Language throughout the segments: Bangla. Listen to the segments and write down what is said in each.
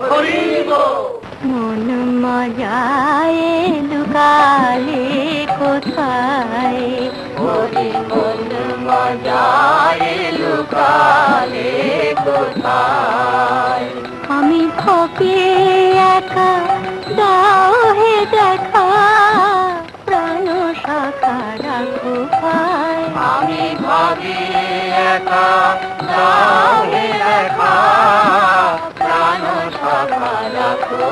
হরিব মন মজায় লুকালে কোথায়? হরি মন মজায় লুকালে কোথায়? আমি থকে একা দাও হে দেখা প্রাণ শাখা রাখো আমি ভাবি একা দাও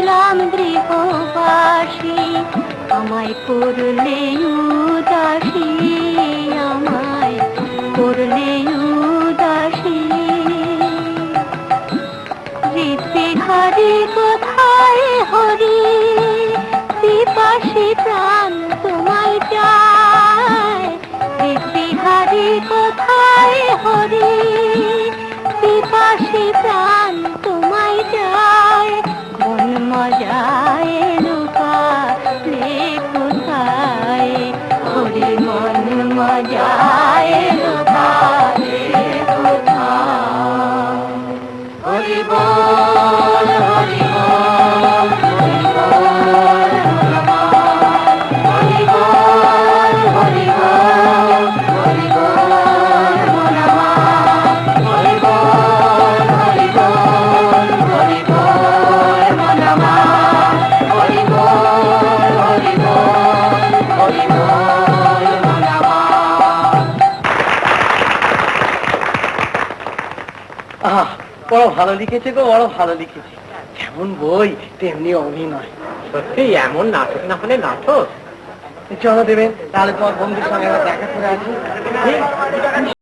ছিলাম গৃহবাসী, আমায় করলে উদাসী, আমায় করলে উদাসী। হরি কোথায় হরি বিপাশী প্রাণ তোমায় চায়। হরি কোথায় হরি বিপাশী প্রাণ Yeah. আহ বড় ভালো লিখেছে গো বড় ভালো লিখেছে। যেমন বই তেমনি অভিনয়। সত্যি এমন নাটক না হলে নাটক। চলো দেবেন তাহলে তোমার বন্ধুর সঙ্গে দেখা করে আসি।